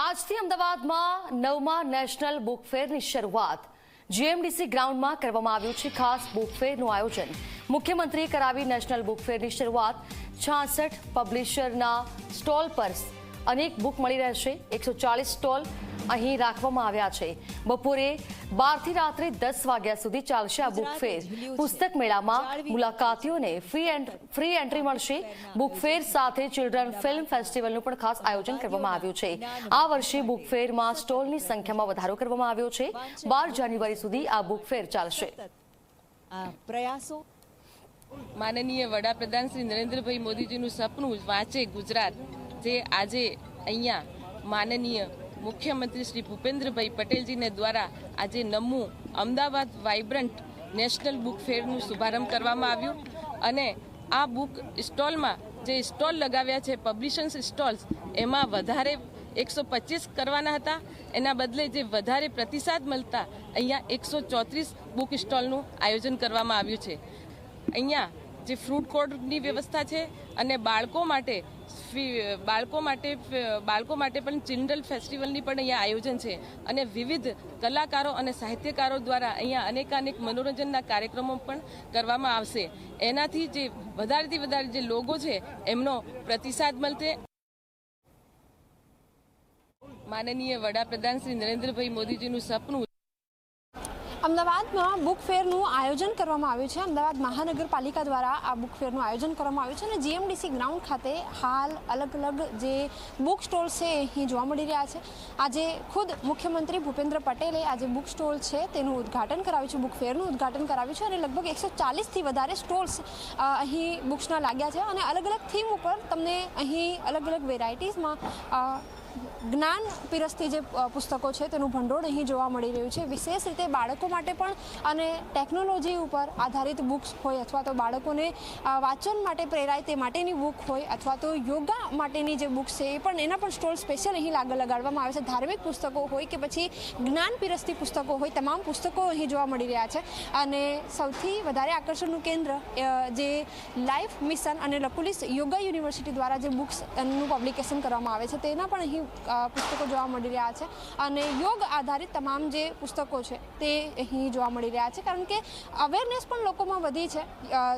આજથી અમદાવાદમાં નવમા નેશનલ બુક ફેરની શરૂઆત જીએમડીસી ગ્રાઉન્ડમાં કરવામાં આવ્યું છે ખાસ બુક ફેરનું આયોજન. મુખ્યમંત્રીએ કરાવી નેશનલ બુક ફેરની શરૂઆત છાસઠ પબ્લિશરના સ્ટોલ પર અનેક બુક મળી રહેશે. એકસો ચાલીસ સ્ટોલ અહીં રાખવામાં આવ્યા છે. બપોરે બારથી રાત્રે દસ વાગ્યા સુધી ચાલશે આ બુક ફેર. પુસ્તક મેળામાં મુલાકાતીઓને ફ્રી ફ્રી એન્ટ્રી મળશે. બુક ફેર સાથે ચિલ્ડ્રન ફિલ્મ ફેસ્ટિવલનું પણ ખાસ આયોજન કરવામાં આવ્યું છે. આ વર્ષે બુક ફેરમાં સ્ટોલની સંખ્યામાં વધારો કરવામાં આવ્યો છે. બાર જાન્યુઆરી સુધી આ બુક ફેર ચાલશે. પ્રયાસો? માનનીય વડાપ્રધાન શ્રી નરેન્દ્રભાઈ મોદીજીનું સપનું વાંચે ગુજરાત. જે આજે અહીંયા માનનીય મુખ્યમંત્રી શ્રી ભૂપેન્દ્રભાઈ પટેલજીને દ્વારા આજે નમું અમદાવાદ વાઇબ્રન્ટ નેશનલ બુક ફેરનું શુભારંભ કરવામાં આવ્યું. અને આ બુક સ્ટોલમાં જે સ્ટોલ લગાવ્યા છે, પબ્લિશન્સ સ્ટોલ્સ, એમાં વધારે એકસો પચીસ કરવાના હતા. એના બદલે જે વધારે પ્રતિસાદ મળતા અહીંયા એકસો ચોત્રીસ બુક સ્ટોલનું આયોજન કરવામાં આવ્યું છે. અહીંયા જે ફ્રૂટ કોર્ટની વ્યવસ્થા છે અને બાળકો માટે બાળકો માટે બાળકો માટે પણ ચિલ્ડ્રન ફેસ્ટિવલની પણ અહીંયા આયોજન છે. અને વિવિધ કલાકારો અને સાહિત્યકારો દ્વારા અહીંયા અનેકાનેક મનોરંજનના કાર્યક્રમો પણ કરવામાં આવશે. એનાથી જે વધારેથી વધારે જે લોકો છે, એમનો પ્રતિસાદ મળશે. માનનીય વડાપ્રધાન શ્રી નરેન્દ્રભાઈ મોદીજીનું સપનું અમદાવાદમાં બુક ફેરનું આયોજન કરવામાં આવ્યું છે. અમદાવાદ મહાનગરપાલિકા દ્વારા આ બુક ફેરનું આયોજન કરવામાં આવ્યું છે અને જીએમડીસી ગ્રાઉન્ડ ખાતે હાલ અલગ અલગ જે બુક સ્ટોલ છે અહીં જોવા મળી રહ્યા છે. આજે ખુદ મુખ્યમંત્રી ભૂપેન્દ્ર પટેલે આજે બુક સ્ટોલ છે, તેનું ઉદ્ઘાટન કરાવ્યું છે. બુક ફેરનું ઉદ્ઘાટન કરાવ્યું છે અને લગભગ એકસો ચાલીસથી વધારે સ્ટોલ્સ અહીં બુક્સના લાગ્યા છે. અને અલગ અલગ થીમ ઉપર તમને અહીં અલગ અલગ વેરાયટીઝમાં જ્ઞાન પીરસતી જે પુસ્તકો છે તેનું ભંડોળ અહીં જોવા મળી રહ્યું છે. વિશેષ રીતે બાળકો માટે પણ અને ટેકનોલોજી ઉપર આધારિત બુક્સ હોય અથવા તો બાળકોને વાંચન માટે પ્રેરાય તે માટેની બુક હોય અથવા તો યોગા માટેની જે બુક્સ છે એ પણ એના પણ સ્ટોલ સ્પેશિયલ અહીં લાગ, લગાડવામાં આવે છે. ધાર્મિક પુસ્તકો હોય કે પછી જ્ઞાન પીરસતી પુસ્તકો હોય તમામ પુસ્તકો અહીં જોવા મળી રહ્યા છે. અને સૌથી વધારે આકર્ષણનું કેન્દ્ર જે લાઈફ મિશન અને લકુલિસ યોગા યુનિવર્સિટી દ્વારા જે બુક્સનું પબ્લિકેશન કરવામાં આવે છે તેના પણ અહીં અ, પુસ્તકો જોવા મળી રહ્યા છે અને યોગ આધારિત તમામ જે પુસ્તકો છે તે અહીં જોવા મળી રહ્યા છે કારણ કે અવેરનેસ પણ લોકોમાં વધી છે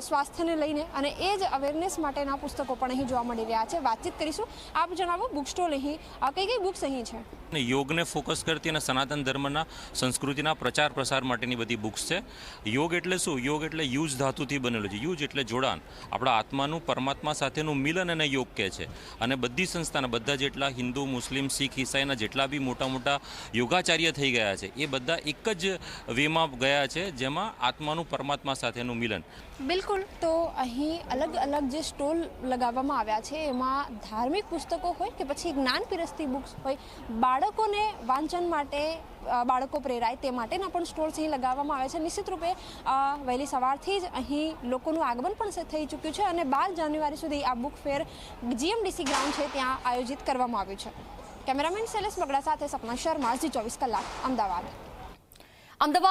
સ્વાસ્થ્યને લઈને અને એ જ અવેરનેસ માટેના પુસ્તકો પણ અહીં જોવા મળી રહ્યા છે. વાતચીત કરીશું. આપ જણાવો બુક સ્ટોલ અહીં કઈ કઈ બુક્સ અહીં છે? અને યોગને ફોકસ કરતી અને સનાતન ધર્મના સંસ્કૃતિના પ્રચાર પ્રસાર માટેની બધી બુક્સ છે. યોગ એટલે શું? યોગ એટલે યુજ ધાતુથી બનેલું છે. યુજ એટલે જોડાણ. આપણા આત્માનું પરમાત્મા સાથેનું મિલન અને યોગ કહે છે. અને બધી સંસ્થાના બધા જેટલા હિન્દુ મુસ્લિમ, શીખ, ઈસાઈના જેટલા બી મોટા મોટા યોગાચાર્ય થઈ ગયા છે, એ બધા એક જ વેમાં ગયા છે, જેમાં આત્માનું પરમાત્મા સાથેનું મિલન. બિલકુલ, તો અહીં અલગ અલગ જે સ્ટોલ લગાવવામાં આવ્યા છે, એમાં ધાર્મિક પુસ્તકો હોય કે પછી જ્ઞાન પીરસતી બુક્સ હોય, બાળકોને વાંચન માટે બાળકો પ્રેરાય તે માટેના પણ સ્ટોલ્સ અહીં લગાવવામાં આવે છે. નિશ્ચિત રૂપે વહેલી સવારથી જ અહીં લોકોનું આગમન પણ થઈ ચૂક્યું છે અને બાર જાન્યુઆરી સુધી આ બુક ફેર જીએમડીસી ગ્રાઉન્ડ છે, ત્યાં આયોજિત કરવામાં આવ્યું છે. કેમેરામેન શૈલેષ બગડા સાથે સપના શર્મા જી ચોવીસ કલાક અમદાવાદ અમદાવાદ.